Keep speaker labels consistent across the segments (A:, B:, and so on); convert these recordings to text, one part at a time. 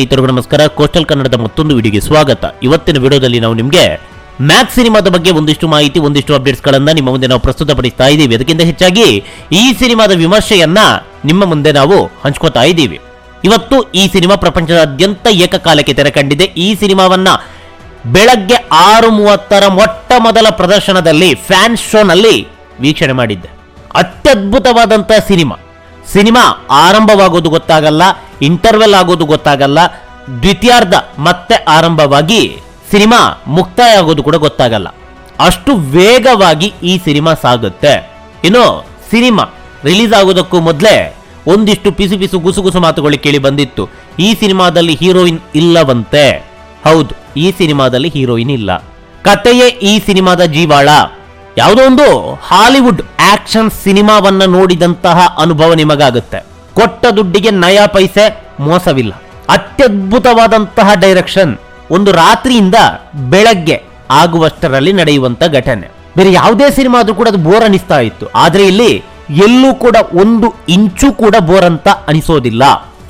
A: ಸ್ನೇಹಿತರಿಗೂ ನಮಸ್ಕಾರ, ಕೋಸ್ಟಲ್ ಕನ್ನಡದ ಮತ್ತೊಂದು ವಿಡಿಯೋಗೆ ಸ್ವಾಗತ. ಇವತ್ತಿನ ವಿಡಿಯೋದಲ್ಲಿ ನಾವು ನಿಮಗೆ ಮ್ಯಾಕ್ಸ್ ಸಿನಿಮಾದ ಬಗ್ಗೆ ಒಂದಿಷ್ಟು ಮಾಹಿತಿ, ಒಂದಿಷ್ಟು ಅಪ್ಡೇಟ್ಸ್ ಗಳನ್ನ ನಿಮ್ಮ ಮುಂದೆ ನಾವು ಪ್ರಸ್ತುತಪಡಿಸ್ತಾ ಇದ್ದೀವಿ. ಅದಕ್ಕಿಂತ ಹೆಚ್ಚಾಗಿ ಈ ಸಿನಿಮಾದ ವಿಮರ್ಶೆಯನ್ನ ನಿಮ್ಮ ಮುಂದೆ ನಾವು ಹಂಚ್ಕೋತಾ ಇದ್ದೀವಿ. ಇವತ್ತು ಈ ಸಿನಿಮಾ ಪ್ರಪಂಚದಾದ್ಯಂತ ಏಕಕಾಲಕ್ಕೆ ತೆರೆ ಕಂಡಿದೆ. ಈ ಸಿನಿಮಾವನ್ನ ಬೆಳಗ್ಗೆ ಆರು ಮೂವತ್ತರ ಮೊಟ್ಟ ಮೊದಲ ಪ್ರದರ್ಶನದಲ್ಲಿ ಫ್ಯಾನ್ ಶೋನಲ್ಲಿ ವೀಕ್ಷಣೆ ಮಾಡಿದ್ದೆ. ಅತ್ಯದ್ಭುತವಾದಂತಹ ಸಿನಿಮಾ. ಸಿನಿಮಾ ಆರಂಭವಾಗೋದು ಗೊತ್ತಾಗಲ್ಲ ಇಂಟರ್ವೆಲ್ ಆಗೋದು ಗೊತ್ತಾಗಲ್ಲ, ದ್ವಿತೀಯಾರ್ಧ ಮತ್ತೆ ಆರಂಭವಾಗಿ ಸಿನಿಮಾ ಮುಕ್ತಾಯ ಆಗೋದು ಕೂಡ ಗೊತ್ತಾಗಲ್ಲ. ಅಷ್ಟು ವೇಗವಾಗಿ ಈ ಸಿನಿಮಾ ಸಾಗುತ್ತೆ. ಇನ್ನು ಸಿನಿಮಾ ರಿಲೀಸ್ ಆಗೋದಕ್ಕೂ ಮೊದಲೇ ಒಂದಿಷ್ಟು ಪಿಸು ಪಿಸು ಗುಸುಗುಸು ಮಾತುಗಳು ಕೇಳಿ ಬಂದಿತ್ತು. ಈ ಸಿನಿಮಾದಲ್ಲಿ ಹೀರೋಯಿನ್ ಇಲ್ಲವಂತೆ. ಹೌದು, ಈ ಸಿನಿಮಾದಲ್ಲಿ ಹೀರೋಯಿನ್ ಇಲ್ಲ. ಕತೆಯೇ ಈ ಸಿನಿಮಾದ ಜೀವಾಳ. ಯಾವುದೋ ಒಂದು ಹಾಲಿವುಡ್ ಆಕ್ಷನ್ ಸಿನಿಮಾವನ್ನ ನೋಡಿದಂತಹ ಅನುಭವ ನಿಮಗಾಗುತ್ತೆ. ಕೊಟ್ಟ ದುಡ್ಡಿಗೆ ನಯಾ ಪೈಸೆ ಮೋಸವಿಲ್ಲ. ಅತ್ಯದ್ಭುತವಾದಂತಹ ಡೈರೆಕ್ಷನ್ ಒಂದು ರಾತ್ರಿಯಿಂದ ಬೆಳಗ್ಗೆ ಆಗುವಷ್ಟರಲ್ಲಿ ನಡೆಯುವಂತ ಘಟನೆ. ಬೇರೆ ಯಾವುದೇ ಸಿನಿಮಾ ಆದ್ರೂ ಕೂಡ ಅದು ಬೋರ್ ಅನಿಸ್ತಾ ಇತ್ತು. ಆದ್ರೆ ಇಲ್ಲಿ ಎಲ್ಲೂ ಕೂಡ ಒಂದು ಇಂಚು ಕೂಡ ಬೋರ್ ಅಂತ ಅನಿಸೋದಿಲ್ಲ.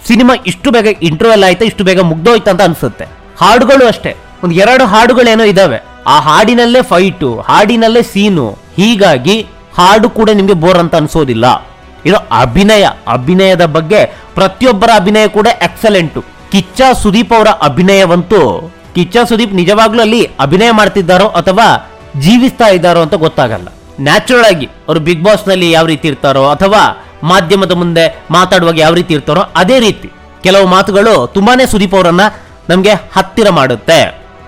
A: ಸಿನಿಮಾ ಇಷ್ಟು ಬೇಗ ಇಂಟರ್ವೆಲ್ ಆಯ್ತಾ, ಇಷ್ಟು ಬೇಗ ಮುಗ್ದೋಯ್ತಾ ಅಂತ ಅನ್ಸುತ್ತೆ. ಹಾಡುಗಳು ಅಷ್ಟೇ. ಒಂದು ಎರಡು ಹಾಡುಗಳೇನೋ ಇದಾವೆ. ಆ ಹಾಡಿನಲ್ಲೇ ಫೈಟು ಹಾಡಿನಲ್ಲೇ ಸೀನು ಹೀಗಾಗಿ ಹಾಡು ಕೂಡ ನಿಮಗೆ ಬೋರ್ ಅಂತ ಅನಿಸೋದಿಲ್ಲ. ಇದು ಅಭಿನಯ, ಅಭಿನಯದ ಬಗ್ಗೆ ಪ್ರತಿಯೊಬ್ಬರ ಅಭಿನಯ ಕೂಡ ಎಕ್ಸಲೆಂಟು ಕಿಚ್ಚ ಸುದೀಪ್ ಅವರ ಅಭಿನಯವಂತೂ, ಕಿಚ್ಚ ಸುದೀಪ್ ನಿಜವಾಗ್ಲೂ ಅಲ್ಲಿ ಅಭಿನಯ ಮಾಡ್ತಿದ್ದಾರೋ ಅಥವಾ ಜೀವಿಸ್ತಾ ಇದ್ದಾರೋ ಅಂತ ಗೊತ್ತಾಗಲ್ಲ. ನ್ಯಾಚುರಲ್ ಆಗಿ ಅವರು ಬಿಗ್ ಬಾಸ್ನಲ್ಲಿ ಯಾವ ರೀತಿ ಇರ್ತಾರೋ ಅಥವಾ ಮಾಧ್ಯಮದ ಮುಂದೆ ಮಾತಾಡುವಾಗ ಯಾವ ರೀತಿ ಇರ್ತಾರೋ ಅದೇ ರೀತಿ. ಕೆಲವು ಮಾತುಗಳು ತುಂಬಾನೇ ಸುದೀಪ್ ಅವರನ್ನ ನಮಗೆ ಹತ್ತಿರ ಮಾಡುತ್ತೆ.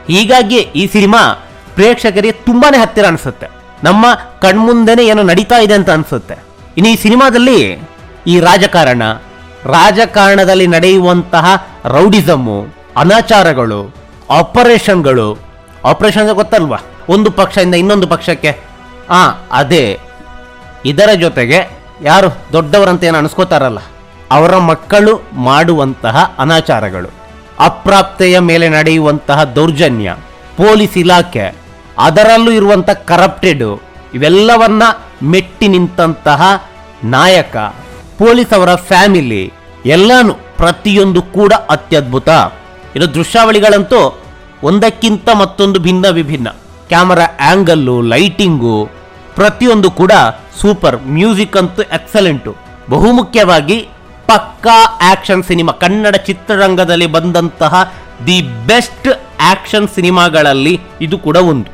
A: ಹೀಗಾಗಿ ಈ ಸಿನಿಮಾ ಪ್ರೇಕ್ಷಕರಿಗೆ ತುಂಬಾನೇ ಹತ್ತಿರ ಅನ್ಸುತ್ತೆ. ನಮ್ಮ ಕಣ್ಮುಂದೆನೆ ಏನೋ ನಡೀತಾ ಇದೆ ಅಂತ ಅನಿಸುತ್ತೆ. ಇನ್ನು ಈ ಸಿನಿಮಾದಲ್ಲಿ ಈ ರಾಜಕಾರಣ, ರಾಜಕಾರಣದಲ್ಲಿ ನಡೆಯುವಂತಹ ರೌಡಿಸಮ್ಮು ಅನಾಚಾರಗಳು, ಆಪರೇಷನ್ಗಳು, ಆಪರೇಷನ್ ಗೊತ್ತಲ್ವಾ? ಒಂದು ಪಕ್ಷದಿಂದ ಇನ್ನೊಂದು ಪಕ್ಷಕ್ಕೆ. ಆ, ಅದೇ. ಇದರ ಜೊತೆಗೆ ಯಾರು ದೊಡ್ಡವರಂತ ಏನು ಅನಿಸ್ಕೋತಾರಲ್ಲ? ಅವರ ಮಕ್ಕಳು ಮಾಡುವಂತಹ ಅನಾಚಾರಗಳು, ಅಪ್ರಾಪ್ತೆಯ ಮೇಲೆ ನಡೆಯುವಂತಹ ದೌರ್ಜನ್ಯ, ಪೊಲೀಸ್ ಇಲಾಖೆ ಅದರಲ್ಲೂ ಇರುವಂಥ ಕರಪ್ಟೆಡ್ ಇವೆಲ್ಲವನ್ನ ಮೆಟ್ಟಿ ನಿಂತಹ ನಾಯಕ ಪೊಲೀಸ್ ಅವರ ಫ್ಯಾಮಿಲಿ ಎಲ್ಲಾನು ಪ್ರತಿಯೊಂದು ಕೂಡ ಅತ್ಯದ್ಭುತ. ಇನ್ನು ದೃಶ್ಯಾವಳಿಗಳಂತೂ ಒಂದಕ್ಕಿಂತ ಮತ್ತೊಂದು ಭಿನ್ನ ವಿಭಿನ್ನ. ಕ್ಯಾಮರಾ ಆಂಗಲ್ಲು ಲೈಟಿಂಗು ಪ್ರತಿಯೊಂದು ಕೂಡ ಸೂಪರ್ ಮ್ಯೂಸಿಕ್ ಅಂತೂ ಎಕ್ಸಲೆಂಟು ಬಹುಮುಖ್ಯವಾಗಿ ಪಕ್ಕಾ ಆಕ್ಷನ್ ಸಿನಿಮಾ ಕನ್ನಡ ಚಿತ್ರರಂಗದಲ್ಲಿ ಬಂದಂತಹ ದಿ ಬೆಸ್ಟ್ ಆಕ್ಷನ್ ಸಿನಿಮಾಗಳಲ್ಲಿ ಇದು ಕೂಡ ಒಂದು.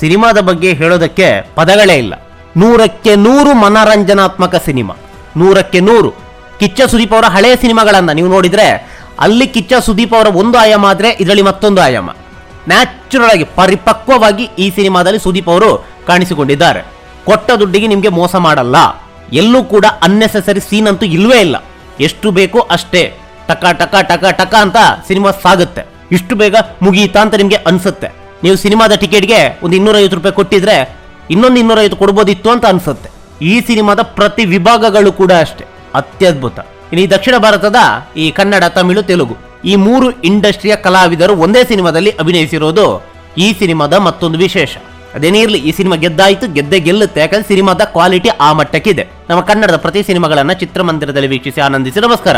A: ಸಿನಿಮಾದ ಬಗ್ಗೆ ಹೇಳೋದಕ್ಕೆ ಪದಗಳೇ ಇಲ್ಲ. ನೂರಕ್ಕೆ ನೂರು ಮನರಂಜನಾತ್ಮಕ ಸಿನಿಮಾ. ನೂರಕ್ಕೆ ನೂರು. ಕಿಚ್ಚ ಸುದೀಪ್ ಅವರ ಹಳೆಯ ಸಿನಿಮಾಗಳನ್ನ ನೀವು ನೋಡಿದ್ರೆ ಅಲ್ಲಿ ಕಿಚ್ಚ ಸುದೀಪ್ ಅವರ ಒಂದು ಆಯಾಮ ಆದರೆ ಇದರಲ್ಲಿ ಮತ್ತೊಂದು ಆಯಾಮ. ನ್ಯಾಚುರಲ್ ಆಗಿ, ಪರಿಪಕ್ವವಾಗಿ ಈ ಸಿನಿಮಾದಲ್ಲಿ ಸುದೀಪ್ ಅವರು ಕಾಣಿಸಿಕೊಂಡಿದ್ದಾರೆ. ಕೊಟ್ಟ ದುಡ್ಡಿಗೆ ನಿಮಗೆ ಮೋಸ ಮಾಡಲ್ಲ. ಎಲ್ಲೂ ಕೂಡ ಅನ್ನೆಸೆಸರಿ ಸೀನ್ ಅಂತೂ ಇಲ್ವೇ ಇಲ್ಲ. ಎಷ್ಟು ಬೇಕೋ ಅಷ್ಟೇ. ಟಕ ಟಕ ಟಕ ಟಕ ಅಂತ ಸಿನಿಮಾ ಸಾಗುತ್ತೆ. ಇಷ್ಟು ಬೇಗ ಮುಗಿಯಿತಾ ಅಂತ ನಿಮಗೆ ಅನ್ಸುತ್ತೆ. ನೀವು ಸಿನಿಮಾದ ಟಿಕೆಟ್ಗೆ ಒಂದು ಇನ್ನೂರೈವತ್ತು ರೂಪಾಯಿ ಕೊಟ್ಟಿದ್ರೆ ಇನ್ನೊಂದು ಇನ್ನೂರೈವತ್ತು ಕೊಡ್ಬೋದಿತ್ತು ಅಂತ ಅನ್ಸುತ್ತೆ. ಈ ಸಿನಿಮಾದ ಪ್ರತಿ ವಿಭಾಗಗಳು ಕೂಡ ಅಷ್ಟೇ. ಅತ್ಯದ್ಭುತ. ಇನ್ನು ಈ ದಕ್ಷಿಣ ಭಾರತದ ಈ ಕನ್ನಡ, ತಮಿಳು, ತೆಲುಗು ಈ ಮೂರು ಇಂಡಸ್ಟ್ರಿಯ ಕಲಾವಿದರು ಒಂದೇ ಸಿನಿಮಾದಲ್ಲಿ ಅಭಿನಯಿಸಿರೋದು ಈ ಸಿನಿಮಾದ ಮತ್ತೊಂದು ವಿಶೇಷ. ಅದೇನೇ ಇರಲಿ, ಈ ಸಿನಿಮಾ ಗೆದ್ದಾಯಿತು, ಗೆದ್ದೆ ಗೆಲ್ಲುತ್ತೆ, ಯಾಕಂದ್ರೆ ಸಿನಿಮಾದ ಕ್ವಾಲಿಟಿ ಆ ಮಟ್ಟಕ್ಕಿದೆ. ನಮ್ಮ ಕನ್ನಡದ ಪ್ರತಿ ಸಿನಿಮಾಗಳನ್ನ ಚಿತ್ರಮಂದಿರದಲ್ಲಿ ವೀಕ್ಷಿಸಿ ಆನಂದಿಸಿ ನಮಸ್ಕಾರ.